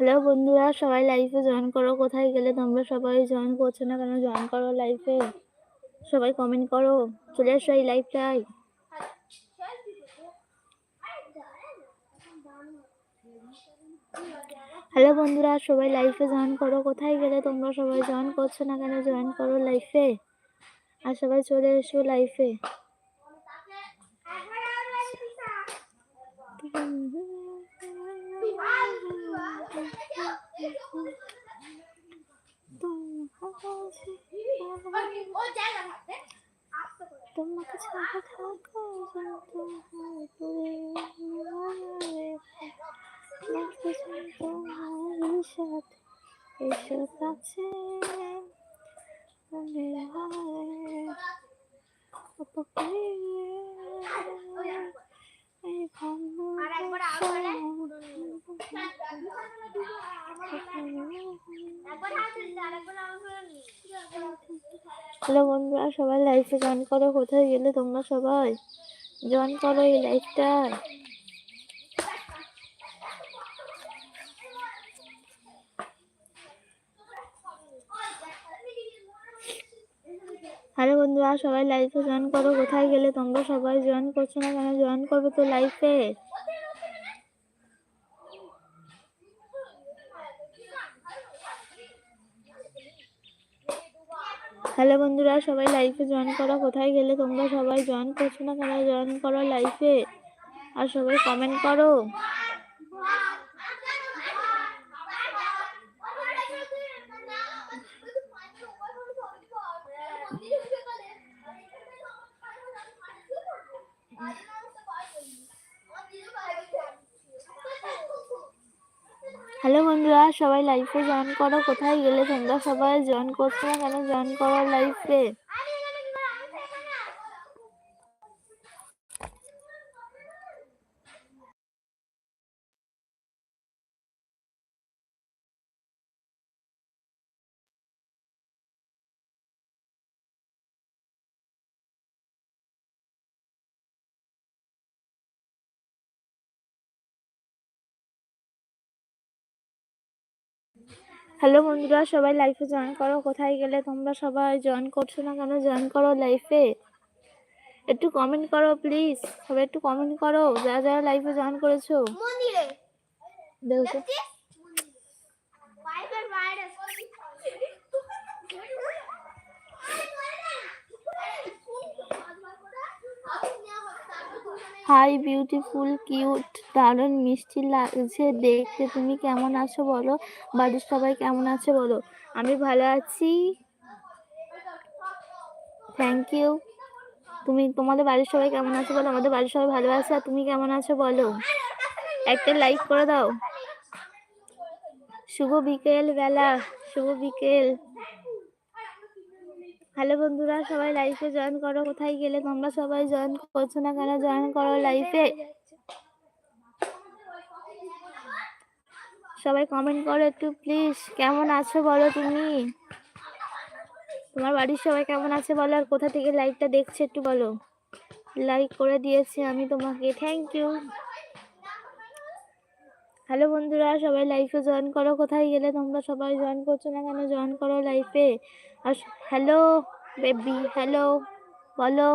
Hello বন্ধুরা, সবাই লাইফে জয়েন করো। কোথায় গেলে তোমরা সবাই জয়েন করছ না কেন? জয়েন করো লাইফে সবাই কমেন্ট করো। চলে এসো এই লাইফটাই হ্যালো বন্ধুরা, সবাই লাইফে জয়েন করো। কোথায় গেলে তোমরা সবাই জয়েন করছ না কেন? জয়েন করো লাইফে আর সবাই চলে এসো লাইফে তোমাকে ছাড়া থাকা তোমার সাথে এসো কাছে মনে হয় হ্যালো বন্ধুরা, সবাই লাইফে জয়েন করো। কোথায় গেলে তোমরা সবাই? জয়েন করো এই লাইফটা হ্যালো বন্ধুরা, সবাই লাইফে জয়েন করো। কোথায় গেলে তোমরা সবাই জয়েন করছ না কেন? জয়েন করবে তো লাইফে হ্যালো বন্ধুরা, সবাই লাইফে জয়েন করো। কোথায় গেলে তোমরা সবাই জয়েন করছ না কেন? জয়েন করো লাইফে আর সবাই কমেন্ট করো। হ্যালো বন্ধুরা, সবাই লাইফে জয়েন করো। কোথায় গেলে তোমরা সবাই জয়েন করছ না কেন? জয়েন করো লাইফে হ্যালো বন্ধুরা সবাই লাইফে জয়েন করো। কোথায় গেলে তোমরা সবাই জয়েন করছ না কেন? জয়েন করো লাইফে একটু কমেন্ট করো প্লিজ সবাই একটু কমেন্ট করো। যারা যারা লাইফে জয়েন করেছ। দেখো। হাই, বিউটিফুল, কিউট, দারুণ, মিষ্টি লাগছে দেখতে। তুমি কেমন আছো বলো? বাড়ির সবাই কেমন আছে বলো? আমি ভালো আছি। থ্যাংক ইউ তুমি, তোমাদের বাড়ির সবাই কেমন আছো বলো? আমাদের বাড়ির সবাই ভালো আছে, আর তুমি কেমন আছো বলো? একটা লাইক করে দাও। শুভ বিকেল বেলা, শুভ বিকেল। হ্যালো বন্ধুরা, সবাই লাইফে জয়েন করো। কোথায় গেলে তোমরা সবাই জয়েন করছ না কেন? জয়েন করো লাইফে সবাই কমেন্ট করো একটু প্লিজ কেমন আছো বলো তুমি? তোমার বাড়ির সবাই কেমন আছে বলো? আর কোথা থেকে লাইভটা দেখছে একটু বলো। লাইক করে দিয়েছি আমি তোমাকে। থ্যাংক ইউ হ্যালো বন্ধুরা, সবাই লাইফে জয়েন করো। কোথায় গেলে তোমরা সবাই জয়েন করছ না কেন? জয়েন করো লাইফে আর হ্যালো বেবি হ্যালো, বলো।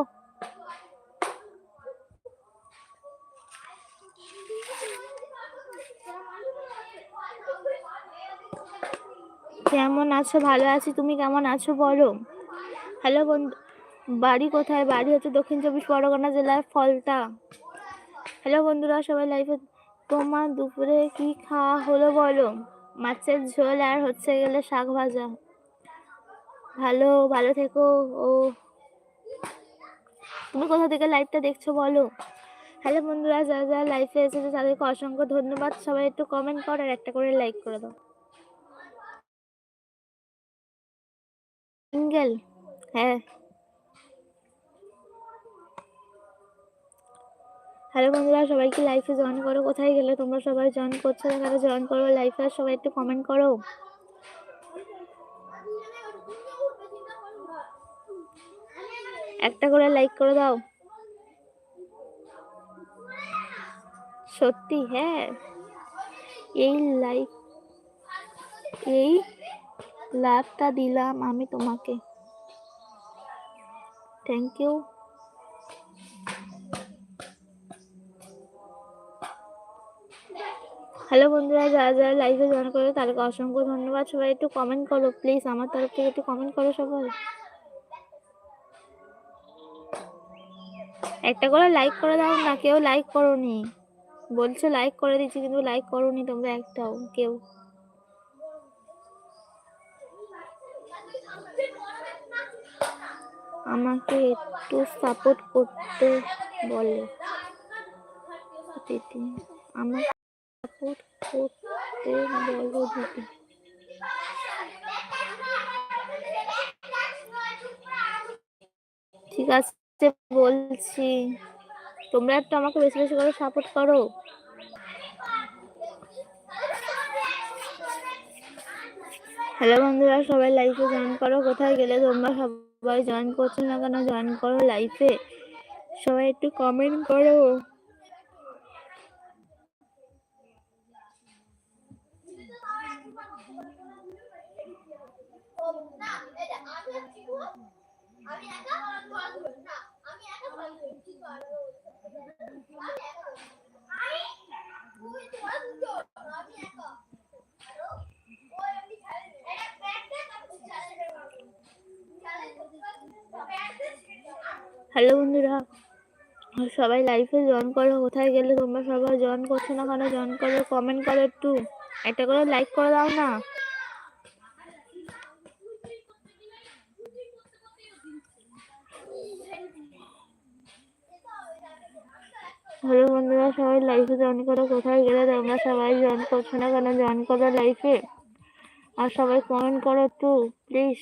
কেমন আছো? ভালো আছি। তুমি কেমন আছো বলো? হ্যালো বন্ধু, বাড়ি কোথায়? বাড়ি হচ্ছে দক্ষিণ চব্বিশ পরগনা জেলার ফলতা। হ্যালো বন্ধুরা, সবাই লাইফে তোমার দুপুরে কি খাওয়া হলো বলো? মাছের ঝোল আর হচ্ছে গেলে শাক ভাজা। ভালো ভালো থেকো, ও। তুমি কোথা থেকে লাইভটা দেখছ বলো? হ্যালো বন্ধুরা, যারা যারা লাইফে এসেছে, তাদেরকে অসংখ্য ধন্যবাদ। সবাই একটু কমেন্ট করো আর একটা করে লাইক করে দাও। সিঙ্গেল হ্যাঁ। হ্যালো বন্ধুরা, সবাইকে লাইফে জয়েন করো। কোথায় গেলে তোমরা সবাই জয়েন করছ? এখানে জয়েন করো লাইফে আর সবাই একটু কমেন্ট করো। একটা করে লাইক করে দাও। সত্যি হ্যাঁ। এই লাইক এই লাভটা দিলাম আমি তোমাকে। থ্যাংক ইউ হ্যালো বন্ধুরা, যারা যারা লাইভে জয়েন করো তাদেরকে অসংখ্য ধন্যবাদ। সবাই একটু কমেন্ট করো প্লিজ আমার তরফ থেকে একটু কমেন্ট করো সবাই। একটা করে লাইক করে দাও, না কেউ লাইক করোনি। বলছো লাইক করে দিচ্ছি কিন্তু লাইক করোনি তোমরা একটাও, কেউ। আমাকে একটু সাপোর্ট করতে বলে। দিদি করতে দিদি। ঠিক আছে, বলছি। তোমরা একটু আমাকে বেশি বেশি করে সাপোর্ট করো। হ্যালো বন্ধুরা, সবাই লাইফে জয়েন করো। কোথায় গেলে তোমরা সবাই জয়েন করছ না কেন জয়েন করো লাইফে সবাই একটু কমেন্ট করো আমি একা ধরা ধরবো না আমি একা ধরা ধরবো ঠিক আছে আমি একা আমি তুই তোরা দুটো আমি একা হ্যালো? বন্ধুরা সবাই লাইফে জয়েন করো, কোথায় গেলে তোমরা সবাই জয়েন করছ না কেন জয়েন করো কমেন্ট করো একটু। একটা করে লাইক করে দাও না। হ্যালো বন্ধুরা, সবাই লাইফে জয়েন করো। কোথায় গেলে তোমরা সবাই জয়েন করছ না কেন? জয়েন করো লাইফে আর সবাই কমেন্ট করো একটু প্লিজ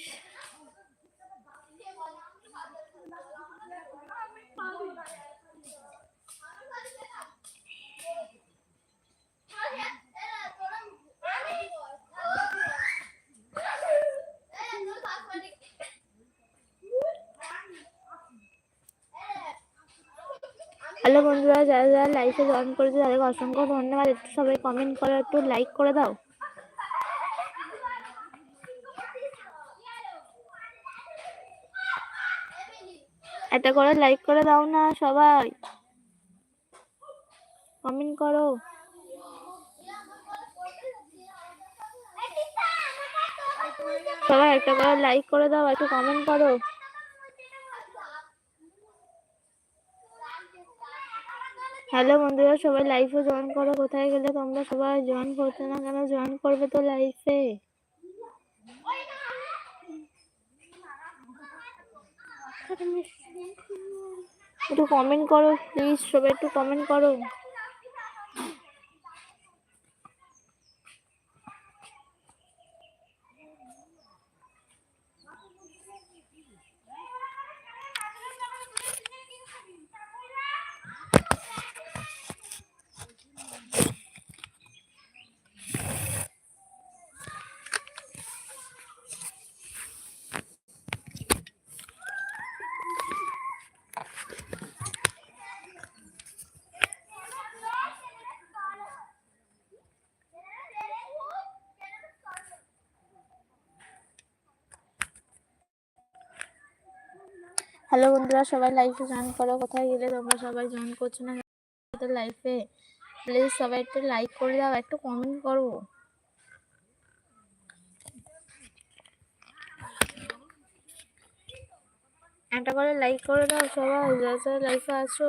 হ্যালো বন্ধুরা, যারা যারা লাইফে জয়েন করেছে, তাদেরকে অসংখ্য ধন্যবাদ। একটু সবাই কমেন্ট করো, একটু লাইক করে দাও। একটা করে লাইক করে দাও না সবাই। কমেন্ট করো। সবাই একটা করে লাইক করে দাও, একটু কমেন্ট করো। হ্যালো বন্ধুরা, সবাই লাইফে জয়েন করো। কোথায় গেলে তোমরা সবাই জয়েন করছ না কেন? জয়েন করবে তো লাইফে একটু কমেন্ট করো প্লিজ সবাই একটু কমেন্ট করো। হ্যালো বন্ধুরা, সবাই লাইফে জয়েন করো। কোথায় গেলে তোমরা সবাই জয়েন করছ না? লাইফে প্লিজ সবাই একটু লাইক করে দাও, একটু কমেন্ট করো। একটা করে লাইক করে দাও সবাই যা লাইফে আছো।